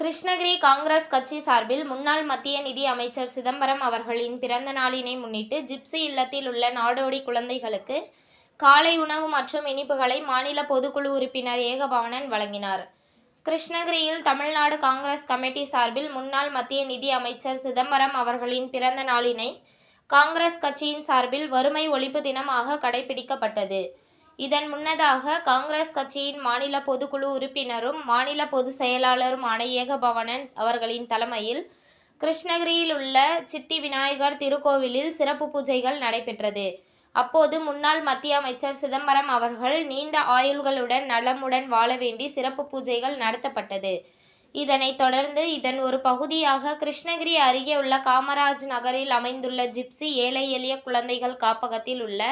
கிருஷ்ணகிரி காங்கிரஸ் கட்சி சார்பில் முன்னாள் மத்திய நிதி அமைச்சர் சிதம்பரம் அவர்களின் பிறந்த நாளினை முன்னிட்டு ஜிப்சி இல்லத்தில் உள்ள நாடோடி குழந்தைகளுக்கு காலை உணவு மற்றும் இனிப்புகளை மாநில பொதுக்குழு உறுப்பினர் ஏகபவனன் வழங்கினார். கிருஷ்ணகிரியில் தமிழ்நாடு காங்கிரஸ் கமிட்டி சார்பில் முன்னாள் மத்திய நிதி அமைச்சர் சிதம்பரம் அவர்களின் பிறந்த நாளினை காங்கிரஸ் கட்சியின் சார்பில் வறுமை ஒழிப்பு தினமாக கடைபிடிக்கப்பட்டது. இதன் முன்னதாக காங்கிரஸ் கட்சியின் மாநில பொதுக்குழு உறுப்பினரும் மாநில பொதுச் செயலாளருமான ஏகபவனன் அவர்களின் தலைமையில் கிருஷ்ணகிரியில் உள்ள சித்தி விநாயகர் திருக்கோவிலில் சிறப்பு பூஜைகள் நடைபெற்றது. அப்போது முன்னாள் மத்திய அமைச்சர் சிதம்பரம் அவர்கள் நீண்ட ஆயுள்களுடன் நலமுடன் வாழ வேண்டி சிறப்பு பூஜைகள் நடத்தப்பட்டது. இதனைத் தொடர்ந்து இதன் ஒரு பகுதியாக கிருஷ்ணகிரி அருகே உள்ள காமராஜ் நகரில் அமைந்துள்ள ஜிப்சி ஏழை எளிய குழந்தைகள் காப்பகத்தில் உள்ள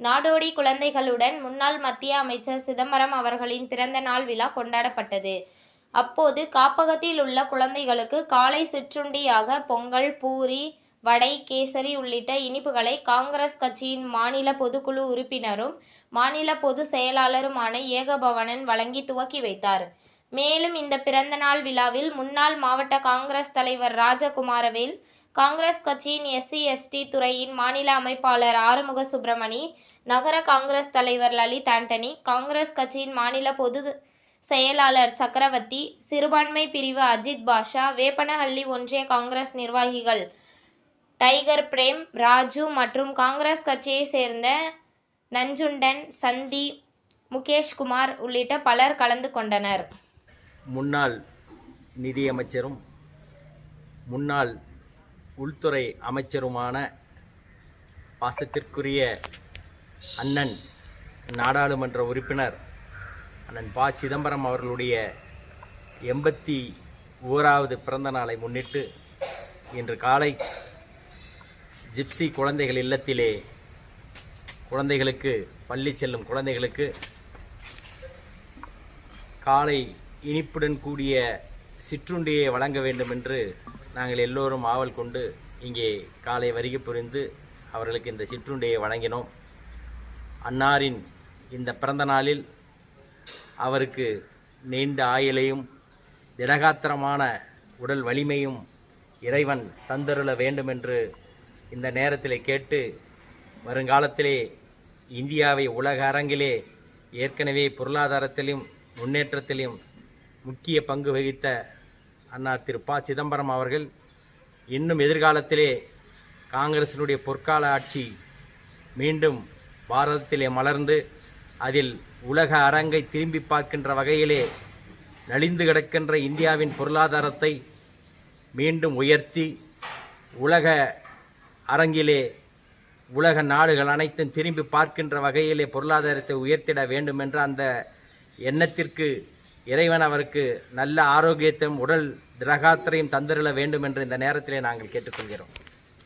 நாடோடி குழந்தைகளுடன் முன்னாள் மத்திய அமைச்சர் சிதம்பரம் அவர்களின் பிறந்த நாள் விழா கொண்டாடப்பட்டது. அப்போது காப்பகத்தில் உள்ள குழந்தைகளுக்கு காலை சிற்றுண்டியாக பொங்கல் பூரி வடை கேசரி உள்ளிட்ட இனிப்புகளை காங்கிரஸ் கட்சியின் மாநில பொதுக்குழு உறுப்பினரும் மாநில பொதுச் செயலாளருமான ஏகபவனன் வழங்கி துவக்கி வைத்தார். மேலும் இந்த பிறந்தநாள் விழாவில் முன்னாள் மாவட்ட காங்கிரஸ் தலைவர் ராஜகுமாரவேல் காங்கிரஸ் கட்சியின் எஸ்சி எஸ்டி துறையின் மாநில அமைப்பாளர் ஆறுமுக சுப்பிரமணி நகர காங்கிரஸ் தலைவர் லலித் ஆண்டனி காங்கிரஸ் கட்சியின் மாநில பொது செயலாளர் சக்கரவர்த்தி சிறுபான்மை பிரிவு அஜித் பாஷா வேப்பனஹள்ளி ஒன்றிய காங்கிரஸ் நிர்வாகிகள் டைகர் பிரேம் ராஜு மற்றும் காங்கிரஸ் கட்சியை சேர்ந்த நஞ்சுண்டன் சந்தி முகேஷ்குமார் உள்ளிட்ட பலர் கலந்து கொண்டனர். முன்னாள் நிதியமைச்சரும் முன்னாள் உள்துறை அமைச்சருமான பாசத்திற்குரிய அண்ணன் நாடாளுமன்ற உறுப்பினர் அண்ணன் ப. சிதம்பரம் அவர்களுடைய எண்பத்தி ஓராவது பிறந்த நாளை முன்னிட்டு இன்று காலை ஜிப்சி குழந்தைகள் இல்லத்திலே குழந்தைகளுக்கு பள்ளி செல்லும் குழந்தைகளுக்கு காலை இனிப்புடன் கூடிய சிற்றுண்டியை வழங்க வேண்டும் என்று நாங்கள் எல்லோரும் ஆவல் கொண்டு இங்கே காலை வருகை புரிந்து அவர்களுக்கு இந்த சிற்றுண்டியை வழங்கினோம். அன்னாரின் இந்த பிறந்த நாளில் அவருக்கு நீண்ட ஆயுளையும் திடகாத்திரமான உடல் வலிமையும் இறைவன் தந்தருள வேண்டும் என்று இந்த நேரத்தில் கேட்டு வருங்காலத்திலே இந்தியாவை உலக அரங்கிலே ஏற்கனவே பொருளாதாரத்திலும் முன்னேற்றத்திலும் முக்கிய பங்கு வகித்த அண்ணா திரு ப. சிதம்பரம் அவர்கள் இன்னும் எதிர்காலத்திலே காங்கிரசினுடைய பொற்கால ஆட்சி மீண்டும் பாரதத்திலே மலர்ந்து அதில் உலக அரங்கை திரும்பி பார்க்கின்ற வகையிலே நலிந்து கிடக்கின்ற இந்தியாவின் பொருளாதாரத்தை மீண்டும் உயர்த்தி உலக அரங்கிலே உலக நாடுகள் அனைத்தும் திரும்பி பார்க்கின்ற வகையிலே பொருளாதாரத்தை உயர்த்திட வேண்டும் என்ற அந்த எண்ணத்திற்கு இறைவன் அவருக்கு நல்ல ஆரோக்கியத்தையும் உடல் திரகாத்திரையும் தந்திரல வேண்டும் என்று இந்த நேரத்திலே நாங்கள் கேட்டுக்கொள்கிறோம்.